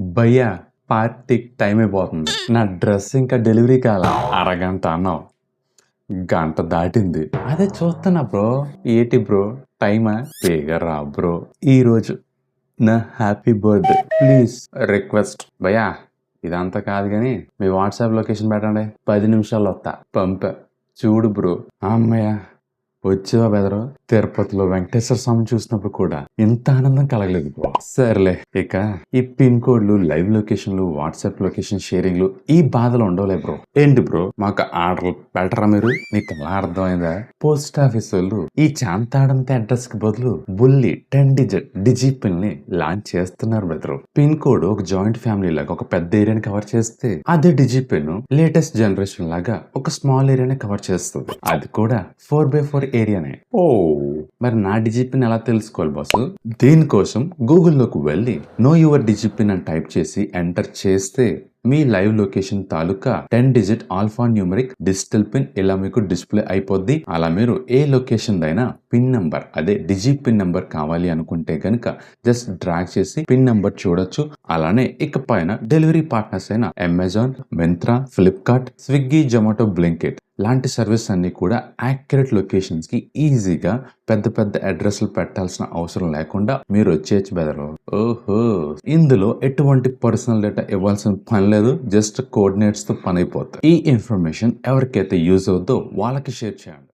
భయ్యా పార్టీకి టైం అయిపోతుంది నా డ్రెస్ ఇంకా డెలివరీ కాల? అరగంట అన్నావు. గంట దాటింది. అదే చూస్తున్నా బ్రో. ఏటి బ్రో? టైమా? బేగా రా బ్రో. ఈ రోజు నా హ్యాపీ బర్త్డే. ప్లీజ్. రిక్వెస్ట్. భయ్యా ఇదంతా కాదు కానీ మీ వాట్సాప్ లొకేషన్ పెట్టండి. పది నిమిషాల్లో వస్తా. పంప. చూడు బ్రో. అమ్మయ్య. వచ్చేవా బెదరు? తిరుపతిలో వెంకటేశ్వర స్వామి చూసినప్పుడు కూడా ఇంత ఆనందం కలగలేదు బ్రో సర్లే ఇక ఈ పిన్ కోడ్లు లైవ్ లొకేషన్లు వాట్సాప్ లొకేషన్ షేరింగ్లు ఈ బాధలు ఉండవులే బ్రో. ఏంటి బ్రో మాకు ఆర్డర్లు పెట్టరా మీరు? నీకు ఎలా అర్థమైందా? పోస్ట్ ఆఫీస్ వాళ్ళు ఈ చాంతాడంత అడ్రస్కి బదులు బుల్లి టెన్ డిజిట్ డిజి పిన్ని లాంచ్ చేస్తున్నారు బెదరు. పిన్ కోడ్ ఒక జాయింట్ ఫ్యామిలీ లాగా ఒక పెద్ద ఏరియాని కవర్ చేస్తే అదే డిజి పిన్ లేటెస్ట్ జనరేషన్ లాగా ఒక స్మాల్ ఏరియాని కవర్ చేస్తుంది. అది కూడా ఫోర్ బై ఫోర్ ఏరియానే. ఓ. మరి నా డిజిపిన్ ఎలా తెలుసుకోవాలి బాస్? దీనికోసం గూగుల్లోకి వెళ్ళి నో యువర్ డిజిపిన్ అని టైప్ చేసి ఎంటర్ చేస్తే మీ లైవ్ లొకేషన్ తాలూకా ten digit alphanumeric digital pin ఇలా మీకు డిస్ప్లే అయిపోద్ది. అలా మీరు ఏ లొకేషన్ అయినా పిన్ నంబర్ అదే డిజి పిన్ నంబర్ కావాలి అనుకుంటే గనుక జస్ట్ డ్రాగ్ చేసి పిన్ నంబర్ చూడొచ్చు. అలానే ఇక పైన డెలివరీ పార్ట్నర్స్ అయిన Amazon Myntra Flipkart Swiggy Zomato Blinkit లాంటి సర్వీస్ అన్నీ కూడా యాక్యురేట్ లొకేషన్స్కి ఈజీగా పెద్ద పెద్ద అడ్రస్లు పెట్టాల్సిన అవసరం లేకుండా మీరు వచ్చేయచ్చు బెదరు ఓహో! ఇందులో ఎటువంటి పర్సనల్ డేటా ఇవ్వాల్సిన పని లేదు. జస్ట్ కోఆర్డినేట్స్తో పని అయిపోతుంది ఈ ఇన్ఫర్మేషన్ ఎవరికైతే యూజ్ అవుద్దో వాళ్ళకి షేర్ చేయండి.